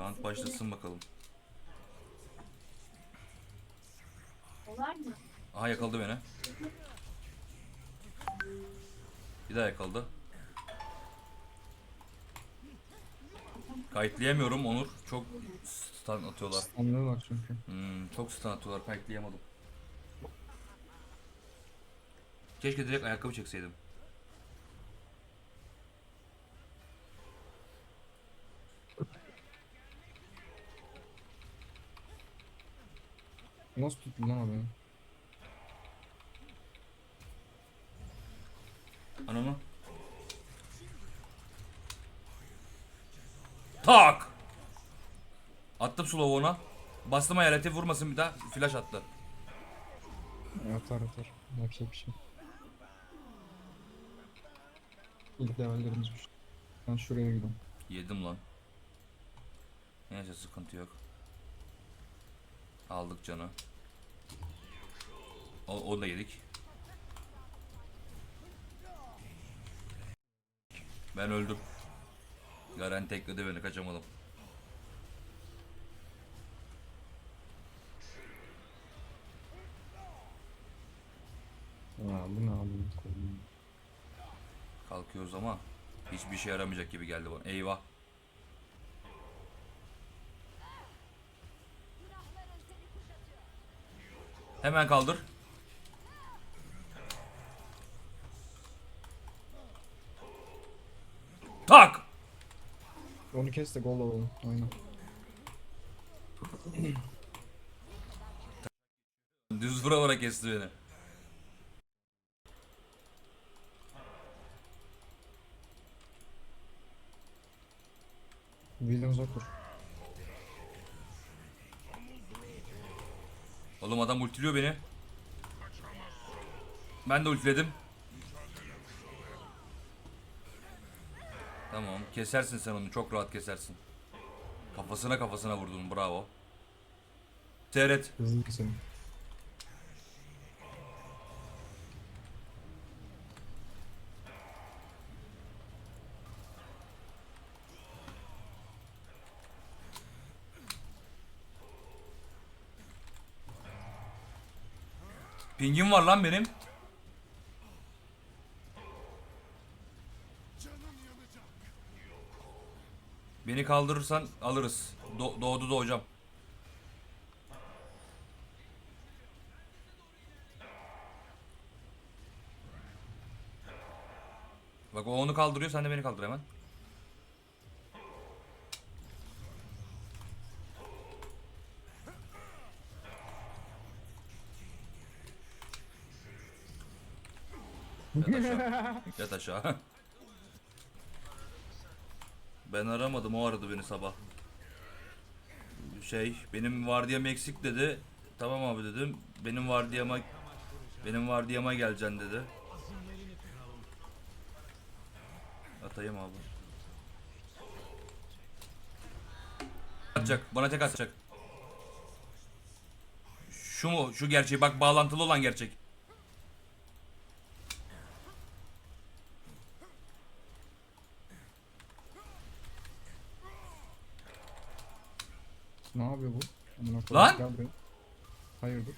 Round başlasın bakalım. Olar mı? Aha yakaladı beni. Bir daha yakaladı. Kayıtlayamıyorum Onur. Çok stun atıyorlar. Anlıyorlar çünkü. Hmm, çok stun atıyorlar. Kayıtlayamadım. Keşke direkt ayakkabı çekseydim. Nasıl tuttun lan beni? Ananı. Tak! Attım slow'u ona. Bastım hayalete vurmasın bir daha. Flash attı. Atar atar. Yapacak bir şey. İlk levellerimizmiş. Ben şuraya gidiyorum. Yedim lan. Neyse sıkıntı yok. Aldık canı. O, onu da yedik. Ben öldüm. Garen tekledi beni kaçamadım. Ya bu ne abi? Kalkıyoruz ama hiçbir şey yaramayacak gibi geldi bana. Eyvah. Hemen kaldır. Tak! Onu kes de gol alalım. Aynen. Düz vura vura kesti beni. Williams okur. Oğlum adam ultiliyor beni. Ben de ultiledim. Tamam kesersin sen onu çok rahat kesersin. Kafasına kafasına vurdun bravo. Seyret. Hızlı keselim. Pingim var lan benim. Beni kaldırırsan alırız. Do- doğdu da hocam. Bak o onu kaldırıyor sen de beni kaldır hemen. Yat aşağı. Yat aşağı. Ben aramadım o aradı beni sabah. Şey benim vardiyam eksik dedi. Tamam abi dedim. Benim vardiyama benim vardiyama geleceksin dedi. Atayım abi. Atacak. Bana tek atacak. Şu mu? Şu gerçeği. Bak bağlantılı olan gerçek. Ne yapıyor bu? Amına Lan! koyayım, Gel buraya. Hayırdır?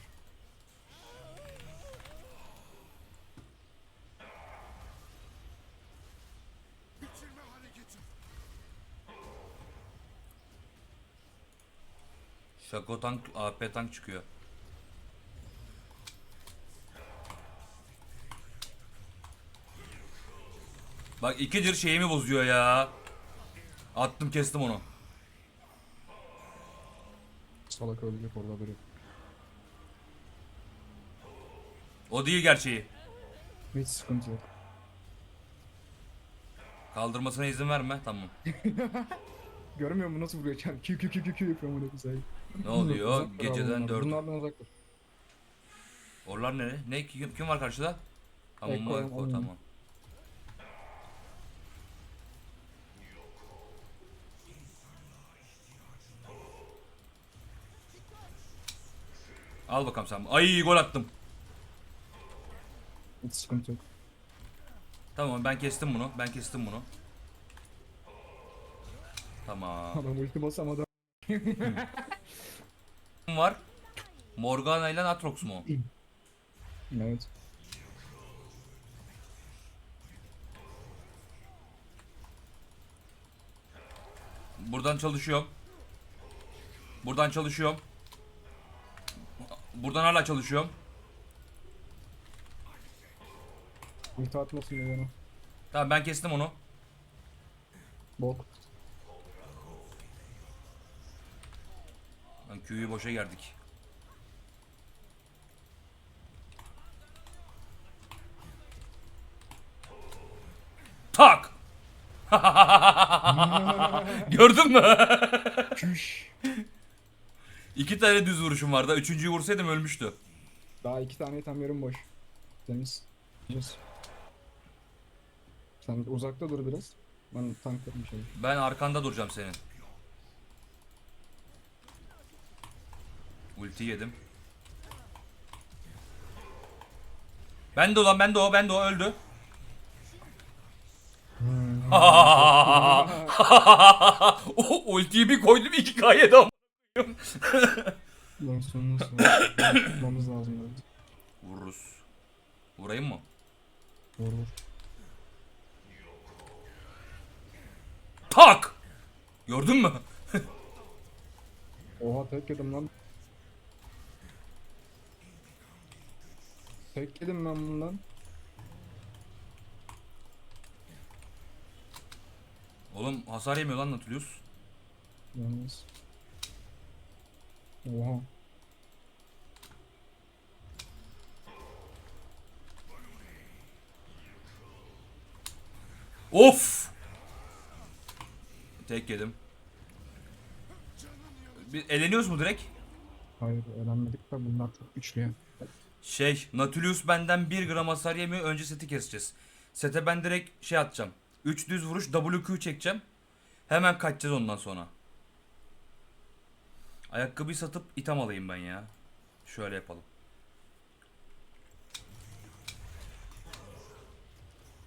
Şako tank, AP tank çıkıyor. Bak ikidir şeyimi bozuyor ya. Attım kestim onu. Salak ölecek orada böyle. O değil gerçeği. Hiç sıkıntı yok. Kaldırmasına izin verme. Tamam. Görmüyor musun nasıl vuruyor? Kü kü kü kü kü yapıyor amına koyayım. Ne oluyor? Uzak dur Geceden abi, 4. Bunlardan uzak dur. Orlar ne? Ne? Kim, kim var karşıda? Tamam Eko, tamam. Al bakalım sen. Ay gol attım. Hiç sıkıntı yok. Tamam ben kestim bunu. Ben kestim bunu. Tamam. Adam ulti basamadan Kim var? Morgana ile Atrox mu? Evet. Buradan çalışıyorum. Buradan çalışıyorum. Buradan hala çalışıyorum. Ulti atmasın diye bana. Tamam ben kestim onu. Bok. Lan Q'yu boşa gerdik. Tak! Gördün mü? İki tane düz vuruşum vardı. Üçüncüyü vursaydım ölmüştü. Daha iki tane item yarım boş. Temiz. Yes. Sen uzakta dur biraz. Ben tanklarım şey. Ben arkanda duracağım senin. Ulti yedim. Ben de o lan ben de o ben de o öldü. o ultiyi bir koydum iki kayede ama. Lan son nasıl? Tutmamız lazım biraz. Vururuz. Vurayım mı? Vur vur. Tak! Gördün mü? Oha tek yedim lan. Tek yedim ben bundan. Oğlum hasar yemiyor lan Nautilus. Yalnız. Oha. Of! Tek yedim. Bir eleniyoruz mu direkt? Hayır eğlenmedik de bunlar çok güçlü ya. Şey, Nautilus benden 1 gram hasar yemiyor. Önce seti keseceğiz. Sete ben direkt şey atacağım. 3 düz vuruş WQ çekeceğim. Hemen kaçacağız ondan sonra. Ayakkabıyı satıp item alayım ben ya. Şöyle yapalım.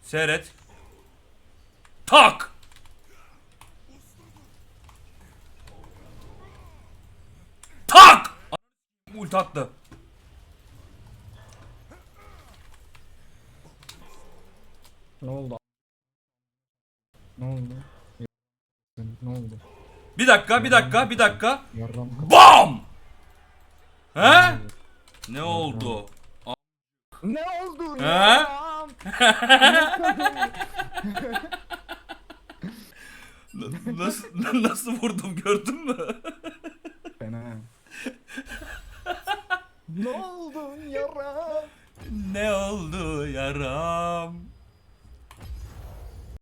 Seyret. Tak! Tak! Ulti attı. Ne oldu? Ne oldu? Ne oldu? Bir dakika, bir dakika, bir dakika. BAM! He? Ne oldu? Ne oldu? He? Nasıl nasıl vurdum gördün mü?